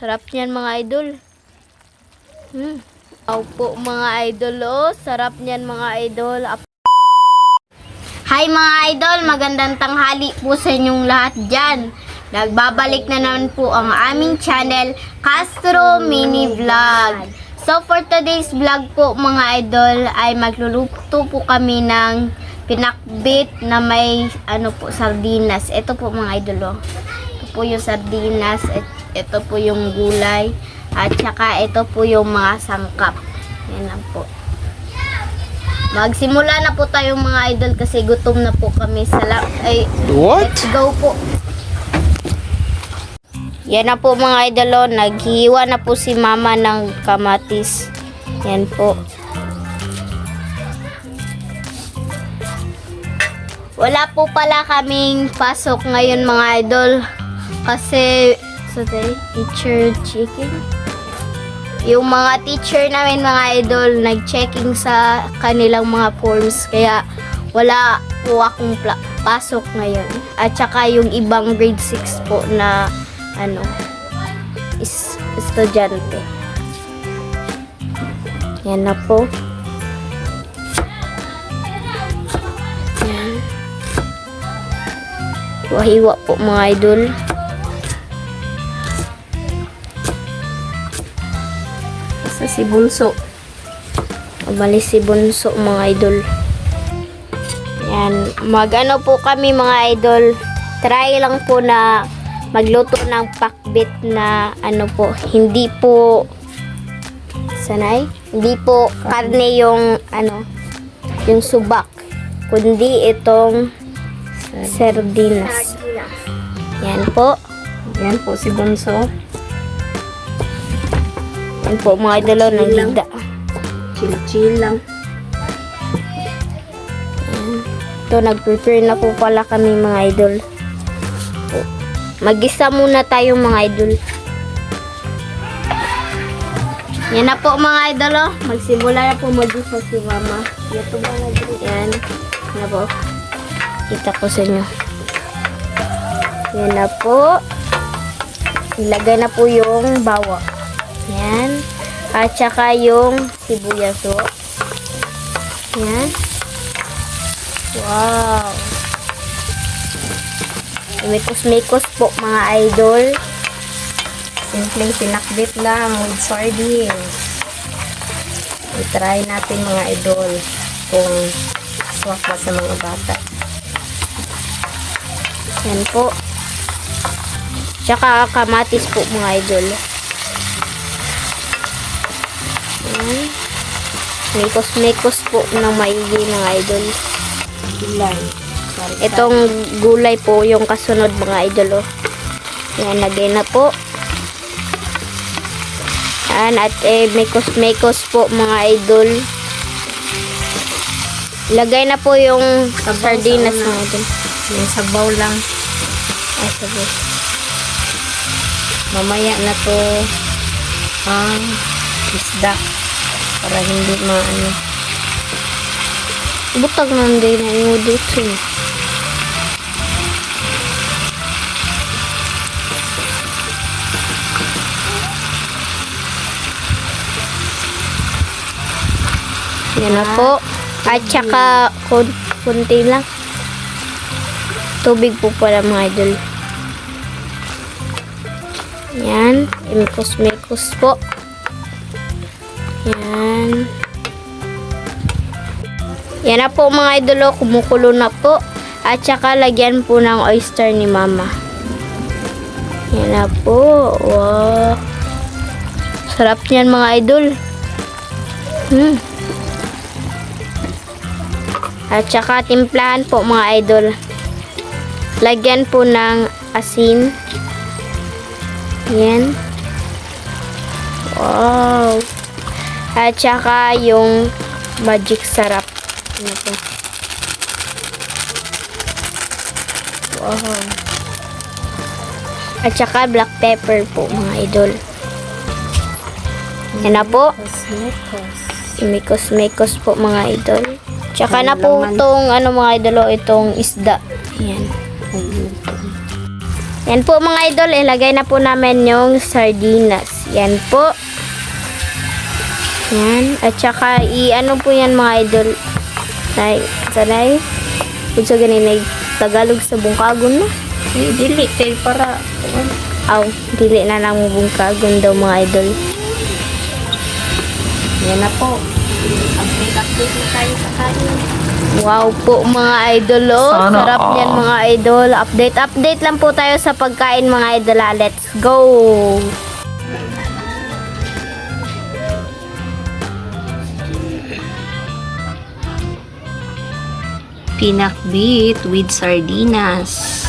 Sarap niyan mga idol. Hmm. Aw po mga idol oh. Sarap niyan mga idol. Hi mga idol, magandang tanghali po sa inyong lahat dyan. Nagbabalik na naman po ang aming channel, Castro Mini Vlog. So for today's vlog po mga idol ay magluluto po kami ng pinakbit na may ano po sardinas. Ito po mga idol oh. Ito po yung sardinas, et- ito po yung gulay, at saka ito po yung mga sangkap. Yan lang po. Magsimula na po tayo mga idol kasi gutom na po kami sa la- ay What? let's go po. Yan na po mga idol, oh. naghiwa na po si mama ng kamatis. Yan po. Wala po pala kaming pasok ngayon mga idol. Kasi, so teacher chicken. Yung mga teacher namin mga idol, nag-checking sa kanilang mga forms. Kaya, wala po akong pasok ngayon. At saka yung ibang grade 6 po na, ano, is estudyante. Yan na po. Yan. Wahiwa po mga idol. Si Bunso. Umalis si Bunso mga idol. Yan. Mag-ano po kami mga idol. Try lang po na magluto ng pakbit na ano po. Hindi po sanay. Hindi po karne yung ano yung subak. Kundi itong sardinas. Yan po. Yan po si Bunso. Yan po mga idol. Nagigda. Chill-chill lang. Ito, nag-prepare na po pala kami mga idol. Mag-isa muna tayo mga idol. Yan na po mga idol oh. Magsimula na po mag-isa si mama. Ito ba na Yan. Yan na po. Kita ko sa inyo. Yan na po. Ilagay na po yung bawa. Yan. At saka yung sibuyas oh. Yan. Wow. Mikos-mikos po mga idol. Simpleng pinakbit lang with sardines. I-try natin mga idol kung swak ba sa mga bata. Yan po. Tsaka kamatis po mga idol. Yan. Mikos-mikos po ng maigi mga idol. Ilan? Itong gulay po yung kasunod mga idol. Oh. Yan, lagay na po. Yan, at eh, mikos-mikos po mga idol. Lagay na po yung Sabaw sardinas sa mga idol. Yung sabaw lang. Ay, sabi. Mamaya na to ang isda para hindi maano. Butag man din na yung dito. Yan na po. At saka kun kunti lang. Tubig po pala mga idol. Yan. Imikos-mikos po. Yan. Yan na po mga idolo, kumukulo na po. At saka lagyan po ng oyster ni mama. Yan na po. Wow. Sarap niyan mga idol. Hmm. At saka timplahan po mga idol. Lagyan po ng asin. Yan. Wow. At saka yung magic sarap. Ano po? Wow. At saka black pepper po mga idol. Yan na po. Mikos-mikos po mga idol. Tsaka na po itong ano mga idol, oh, itong isda. Yan. Yan po mga idol, ilagay na po namin yung sardinas. Yan po. Yan. At saka, i-ano po yan mga idol. Nay, sanay. Kung sa ganin, Tagalog sa bungkagon na. Eh, dili, tayo para. Aw, dili na lang bungkagon daw mga idol. Yan na po. Update-update na tayo sa kanin. Wow po mga idol oh. Sana Sarap all. niyan mga idol. Update update lang po tayo sa pagkain mga idol. ah. Let's go. Pinakbit with sardinas.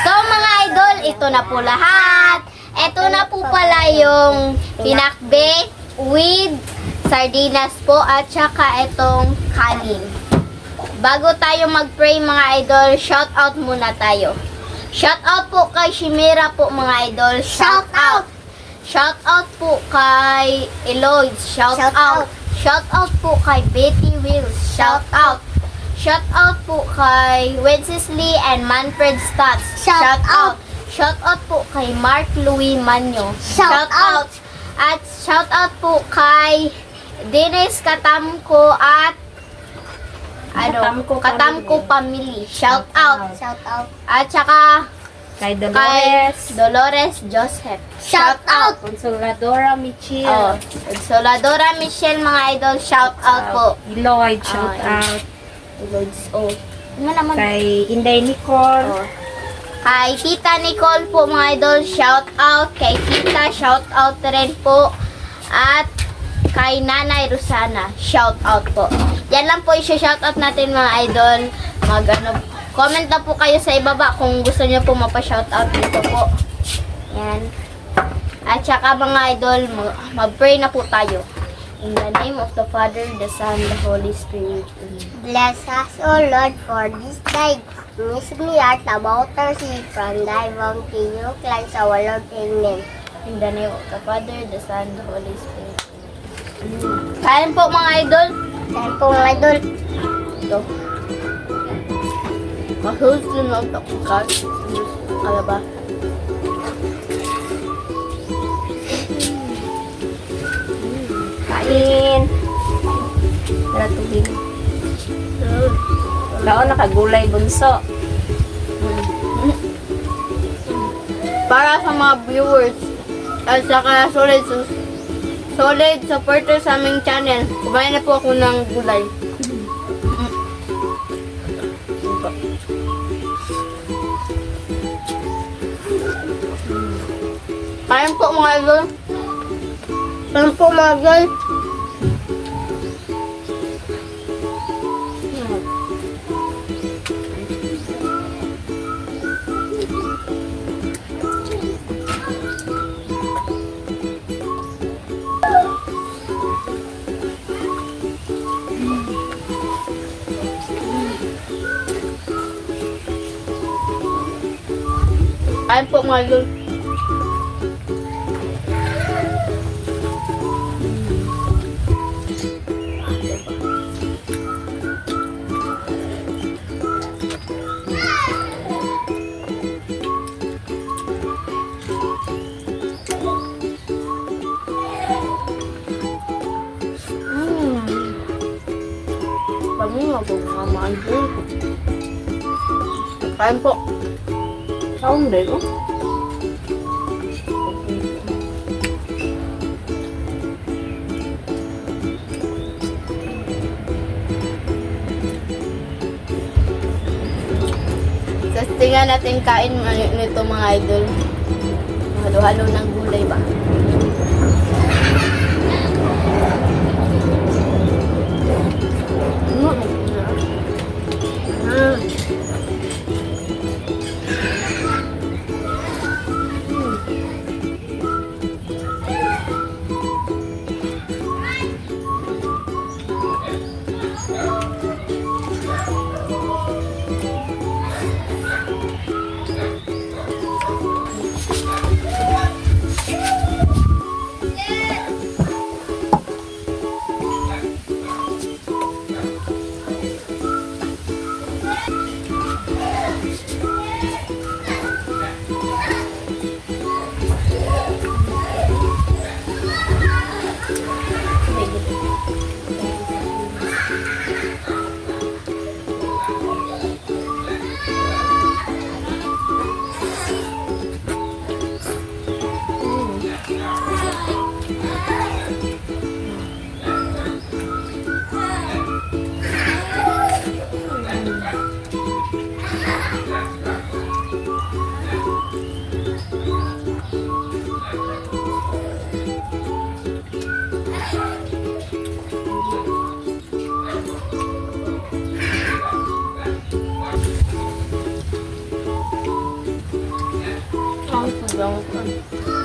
So mga idol, ito na po lahat. Ito na po pala yung pinakbe with sardinas po at saka itong kanin. Bago tayo mag-pray mga idol, shout out muna tayo. Shout out po kay Shimera po mga idol. Shout out! Shout out po kay Eloyd. Shout, Shout out. out. Shout out po kay Betty Wills. Shout out. Shout out po kay Wencesley and Manfred Stats. Shout out. Shout out po kay Mark Louis Manyo. Shout out. At shout out po kay Dennis Katamko at ano, Katamko Katamko family. Shout out. Shout out. At saka Kay kay Dolores. Dolores Joseph. Shout out. Consoladora Michelle. Oh, Soladora Michelle mga idol, shout out po. Lloyd, shout Ah, out. Loads, oh. Ano naman? Kay Inday Nicole. Oh. Kay Tita Nicole po mga idol, shout out. Kay Tita, shout out rin po. At kay Nanay Rosana, shout out po. Yan lang po i-shout out natin mga idol. Mag ano, comment na po kayo sa ibaba kung gusto niyo po mapa-shout out dito po. Yan. At saka mga idol, mag- mag-pray na po tayo. In the name of the Father, the Son, the Holy Spirit. Amen. Bless us, O Lord, for this day. Miss me art about our seed from thy bounty. You cleanse our Lord. Amen. In the name of the Father, the Son, the Holy Spirit. Kain po mga idol. Dahil po mga idol, Ito. Mahulog din ang takukal. Kala ba? Kain. Tara tubig. Lao nakagulay bunso. Para sa mga viewers at saka solid solid supporter sa aming channel. Kumain na po ako ng gulay. Kain po mga idol. Ano po mga idol? Kain po mga idol. Bango po mga mga idol. Kain po. Kain din oh. Testingan natin kain nito mga idol. Halo-halo ng gulay ba? 不然困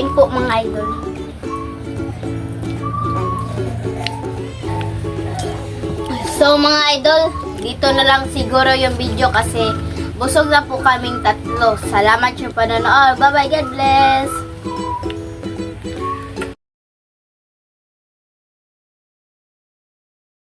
Kain po mga idol. So mga idol, dito na lang siguro yung video kasi busog na po kaming tatlo. Salamat sa panonood. Bye bye, God bless!